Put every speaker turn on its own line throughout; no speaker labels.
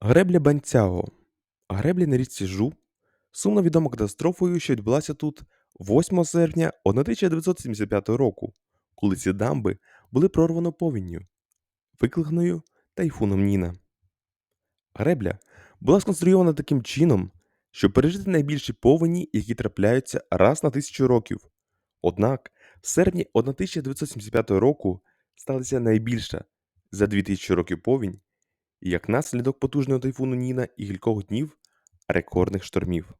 Гребля Банцяго. Греблі на річці Жу сумно відома катастрофою, що відбулася тут 8 серпня 1975 року, коли ці дамби були прорвано повінню, викликаною тайфуном Ніна. Гребля була сконструйована таким чином, щоб пережити найбільші повені, які трапляються раз на тисячу років. Однак в серпні 1975 року сталася найбільша за 2000 років повінь, як наслідок потужного тайфуну Ніна і кількох днів рекордних штормів.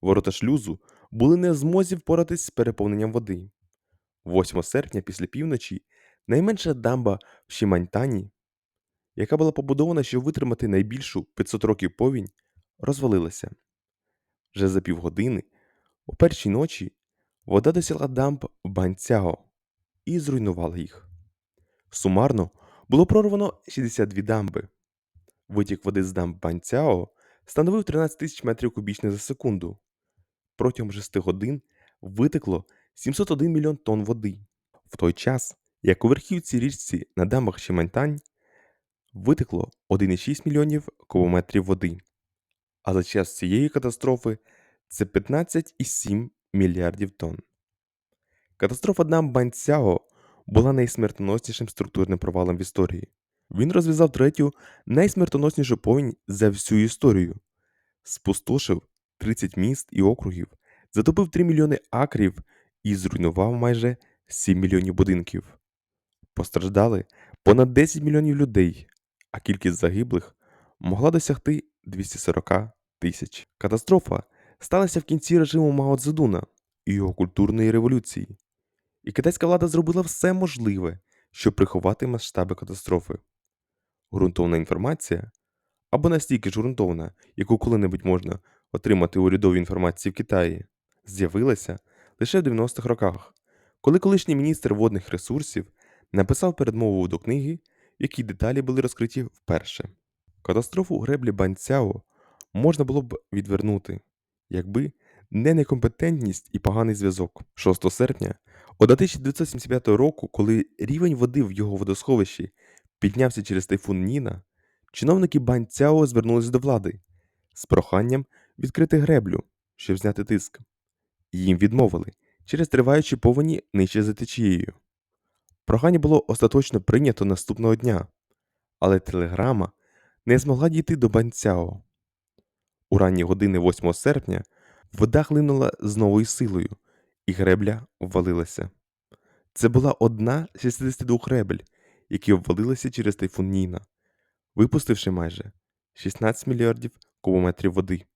Ворота шлюзу були не в змозі впоратись з переповненням води. 8 серпня після півночі найменша дамба в Шіманьтані, яка була побудована, щоб витримати найбільшу 500 років повінь, розвалилася. Вже за півгодини, о першій ночі, вода досягла дамб Банцяго і зруйнувала їх. Сумарно було прорвано 62 дамби. Витік води з дамб Банцяо становив 13 тисяч метрів кубічних за секунду. Протягом 6 годин витекло 701 мільйон тонн води, в той час, як у верхівці річці на дамбах Шимантань витекло 1,6 мільйонів кубометрів води. А за час цієї катастрофи це 15,7 мільярдів тонн. Катастрофа дамб Банцяо була найсмертоноснішим структурним провалом в історії. Він розв'язав третю найсмертоноснішу повінь за всю історію, спустошив 30 міст і округів, затопив 3 мільйони акрів і зруйнував майже 7 мільйонів будинків. Постраждали понад 10 мільйонів людей, а кількість загиблих могла досягти 240 тисяч. Катастрофа сталася в кінці режиму Мао Цзедуна і його культурної революції. І китайська влада зробила все можливе, щоб приховати масштаби катастрофи. Ґрунтовна інформація або настільки ж ґрунтовна, яку коли-небудь можна отримати у урядовій інформації в Китаї, з'явилася лише в 90-х роках, коли колишній міністр водних ресурсів написав передмову до книги, в якій деталі були розкриті вперше. Катастрофу у греблі Банцяо можна було б відвернути, якби не некомпетентність і поганий зв'язок. 6 серпня 1975 року, коли рівень води в його водосховищі піднявся через тайфун Ніна, чиновники Банцяо звернулися до влади з проханням відкрити греблю, щоб зняти тиск. Їм відмовили через триваючі повені нижче за течією. Прохання було остаточно прийнято наступного дня, але телеграма не змогла дійти до Банцяо. У ранні години 8 серпня вода хлинула з новою силою, і гребля ввалилася. Це була одна з 62 гребель, які обвалилися через тайфун Ніна, випустивши майже 16 мільярдів кубометрів води.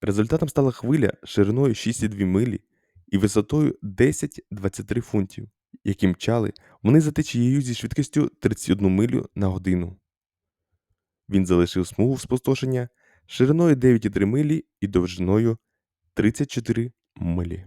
Результатом стала хвиля шириною 6,2 милі і висотою 10-23 фунтів, які мчали вони за течією зі швидкістю 31 милю на годину. Він залишив смугу спустошення шириною 9,3 милі і довжиною 34 милі.